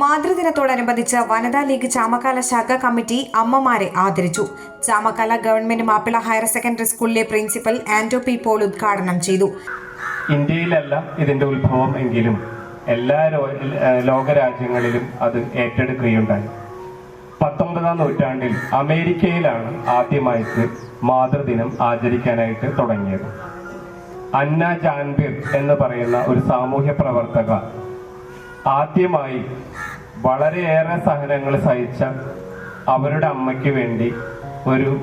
മാതൃദിനത്തോടനുബന്ധിച്ച് വനിതാ ലീഗ് ചാമക്കാല ശാഖ കമ്മിറ്റി അമ്മമാരെ ആദരിച്ചു. Chamakkala government Mappila higher secondary സ്കൂളിലെ പ്രിൻസിപ്പൽ ആന്റോ പി പോൾ ഉദ്ഘാടനം ചെയ്തു. ഇന്ത്യയിലല്ല ഇതിന്റെ ഉത്ഭവം എങ്കിലും എല്ലാ ലോക രാജ്യങ്ങളിലും ലോകരാജ്യങ്ങളിലും അത് ഏറ്റെടുക്കുകയുണ്ടായി. പത്തൊമ്പതാം നൂറ്റാണ്ടിൽ അമേരിക്കയിലാണ് ആദ്യമായിട്ട് മാതൃദിനം ആചരിക്കാനായിട്ട് തുടങ്ങിയത്. അന്ന ജാൻബിർ എന്ന് പറയുന്ന ഒരു സാമൂഹ്യ പ്രവർത്തക ആദ്യമായി വളരെയേറെ സഹനങ്ങൾ സഹിച്ച അവരുടെ അമ്മയ്ക്ക് വേണ്ടി ഒരു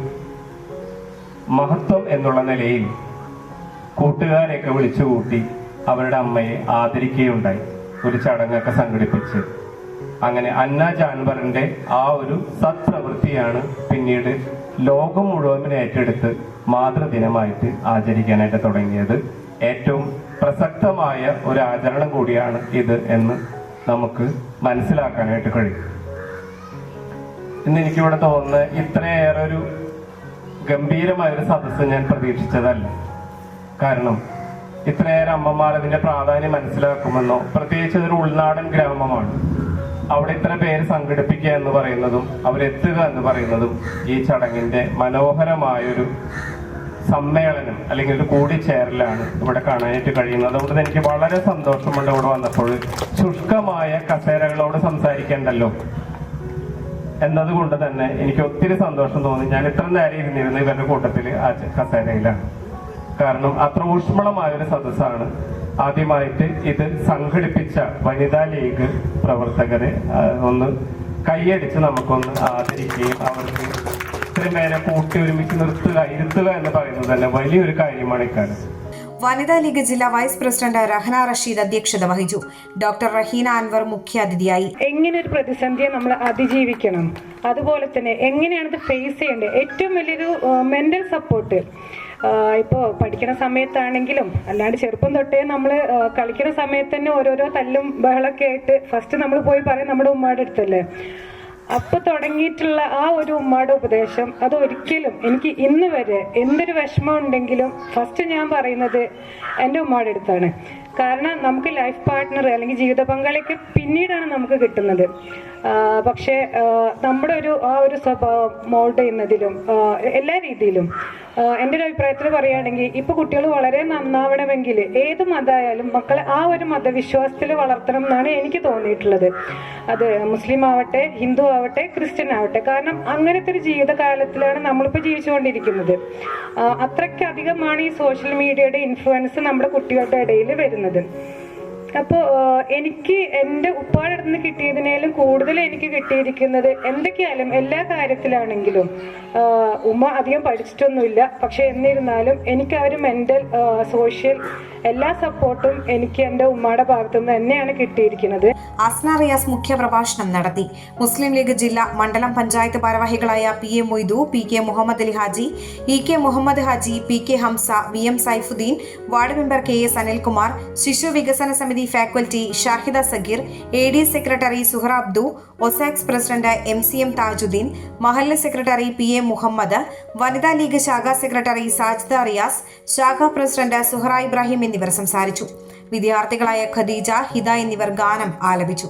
മഹത്വം എന്നുള്ള നിലയിൽ കൂട്ടുകാരെയൊക്കെ വിളിച്ചുകൂട്ടി അവരുടെ അമ്മയെ ആദരിക്കുകയുണ്ടായി. ഒരു ചടങ്ങൊക്കെ സംഘടിപ്പിച്ച്. അങ്ങനെ അന്ന ജാൻവറിന്റെ ആ ഒരു സത്പ്രവൃത്തിയാണ് പിന്നീട് ലോകം മുഴുവൻ ഏറ്റെടുത്ത് മാതൃദിനമായിട്ട് ആചരിക്കാനായിട്ട് തുടങ്ങിയത്. ഏറ്റവും പ്രസക്തമായ ഒരു ആചരണം കൂടിയാണ് ഇത് എന്ന് നമുക്ക് മനസ്സിലാക്കാനായിട്ട് കഴിയും. ഇന്ന് എനിക്കിവിടെ തോന്നുന്നത് ഇത്രയേറെ ഒരു ഗംഭീരമായ ഒരു സദസ്സ് ഞാൻ പ്രതീക്ഷിച്ചതല്ല. കാരണം ഇത്രയേറെ അമ്മമാർ അതിന്റെ പ്രാധാന്യം മനസ്സിലാക്കുമെന്നോ പ്രത്യേകിച്ച് ഇതൊരു ഉൾനാടൻ ഗ്രാമമാണ്. അവിടെ ഇത്ര പേര് സംഘടിപ്പിക്കുക എന്ന് പറയുന്നതും അവരെത്തുക എന്ന് പറയുന്നതും ഈ ചടങ്ങിന്റെ മനോഹരമായൊരു സമ്മേളനം അല്ലെങ്കിൽ ഒരു കൂടിച്ചേരലാണ് ഇവിടെ കാണാനായിട്ട് കഴിയുന്നത്. അതുകൊണ്ട് എനിക്ക് വളരെ സന്തോഷമുണ്ട് ഇവിടെ വന്നപ്പോൾ. ശുഷ്കമായ കസേരകളോട് സംസാരിക്കണ്ടല്ലോ. എന്നതുകൊണ്ട് തന്നെ എനിക്ക് ഒത്തിരി സന്തോഷം തോന്നി. ഞാൻ ഇത്ര നേരം ഇരുന്നിരുന്ന ഇവരുടെ കൂട്ടത്തിൽ ആ കസേരയിലാണ്. കാരണം അത്ര ഊഷ്മളമായ ഒരു സദസ്സാണ്. ആദ്യമായിട്ട് ഇത് സംഘടിപ്പിച്ച വനിതാ ലീഗ് പ്രവർത്തകരെ ഒന്ന് കൈയടിച്ച് നമുക്കൊന്ന് ആദരിക്കുകയും അവർക്ക് ഇത്രയും പേരെ കൂട്ടി ഒരുമിച്ച് നിർത്തുക ഇരുത്തുക എന്ന് പറയുന്നത് തന്നെ വലിയൊരു കാര്യമാണ് ഇക്കാര്യം. വനിതാ ലീഗ് ജില്ലാ വൈസ് പ്രസിഡന്റ് റഹ്ന റഷീദ് അധ്യക്ഷത വഹിച്ചു. ഡോക്ടർ റഹീന അൻവർ മുഖ്യാതിഥിയായി. എങ്ങനെ ഒരു പ്രതിസന്ധിയെ നമ്മൾ അതിജീവിക്കണം. അതുപോലെ തന്നെ എങ്ങനെയാണ് ഇത് ഫേസ് ചെയ്യേണ്ടത്? ഏറ്റവും വലിയൊരു മെന്റൽ സപ്പോർട്ട് ഇപ്പോൾ പഠിക്കുന്ന സമയത്താണെങ്കിലും അല്ലാണ്ട് ചെറുപ്പം തൊട്ടേ നമ്മൾ കളിക്കുന്ന സമയത്ത് തന്നെ ഓരോരോ തല്ലും ബഹളൊക്കെ ആയിട്ട് ഫസ്റ്റ് നമ്മൾ പോയി പറയും നമ്മുടെ ഉമ്മയുടെ അടുത്തല്ലേ. അപ്പൊ തുടങ്ങിയിട്ടുള്ള ആ ഒരു ഉമ്മയുടെ ഉപദേശം അത് ഒരിക്കലും എനിക്ക് ഇന്ന് വരെ എന്തൊരു വിഷമം ഉണ്ടെങ്കിലും ഫസ്റ്റ് ഞാൻ പറയുന്നത് എന്റെ ഉമ്മയുടെ അടുത്താണ്. കാരണം നമുക്ക് ലൈഫ് പാർട്ട്ണർ അല്ലെങ്കിൽ ജീവിത പങ്കാളിയൊക്കെ പിന്നീടാണ് നമുക്ക് കിട്ടുന്നത്. പക്ഷേ നമ്മുടെ ഒരു ആ ഒരു സ്വഭാവം മോൾഡ് ചെയ്യുന്നതിലും എല്ലാ രീതിയിലും എന്റെ ഒരു അഭിപ്രായത്തിൽ പറയുകയാണെങ്കിൽ ഇപ്പൊ കുട്ടികൾ വളരെ നന്നാവണമെങ്കിൽ ഏത് മതമായാലും മക്കളെ ആ ഒരു മതവിശ്വാസത്തിൽ വളർത്തണം എന്നാണ് എനിക്ക് തോന്നിയിട്ടുള്ളത്. അത് മുസ്ലിം ആവട്ടെ ഹിന്ദു ആവട്ടെ ക്രിസ്ത്യൻ ആവട്ടെ കാരണം അങ്ങനത്തെ ഒരു ജീവിതകാലത്തിലാണ് നമ്മളിപ്പോൾ ജീവിച്ചുകൊണ്ടിരിക്കുന്നത്. അത്രയ്ക്കധികമാണ് ഈ സോഷ്യൽ മീഡിയയുടെ ഇൻഫ്ലുവൻസ് നമ്മുടെ കുട്ടികളുടെ ഇടയിൽ വരുന്നത്. അപ്പോൾ എനിക്ക് എന്റെ ഉപ്പാടെ നിന്ന് കിട്ടിയതിനേലും കൂടുതൽ എനിക്ക് കിട്ടിയിരിക്കുന്നത് എന്തൊക്കെയായാലും എല്ലാ കാര്യത്തിലാണെങ്കിലും ഉമ്മ അധികം പഠിച്ചിട്ടൊന്നുമില്ല. പക്ഷെ എന്നിരുന്നാലും എനിക്ക് ആ ഒരു മെന്റൽ സോഷ്യൽ എല്ലാ സപ്പോർട്ടും എനിക്ക് എന്റെ ഉമ്മയുടെ ഭാഗത്തു നിന്ന് തന്നെയാണ് കിട്ടിയിരിക്കുന്നത്. അസ്ന റിയാസ് മുഖ്യപ്രഭാഷണം നടത്തി. മുസ്ലിം ലീഗ് ജില്ലാ മണ്ഡലം പഞ്ചായത്ത് ഭാരവാഹികളായ P A Moidu P K Muhammad Ali Haji E K Muhammad Haji P K Hamza V M Saifuddin ward member K S Anilkumar ശിശു വികസന സമിതി faculty Shahida Sageer A D secretary Suhara Abdu ഒസാക്സ് president M C M Tajuddin മഹല്ല secretary P A Muhammad വനിതാ league ശാഖാ secretary Sajida Riyas ശാഖാ president Suhara Ibrahim എന്നിവർ സംസാരിച്ചു. വിദ്യാർത്ഥികളായ ഖദീജ ഹിദ എന്നിവർ ഗാനം ആലപിച്ചു.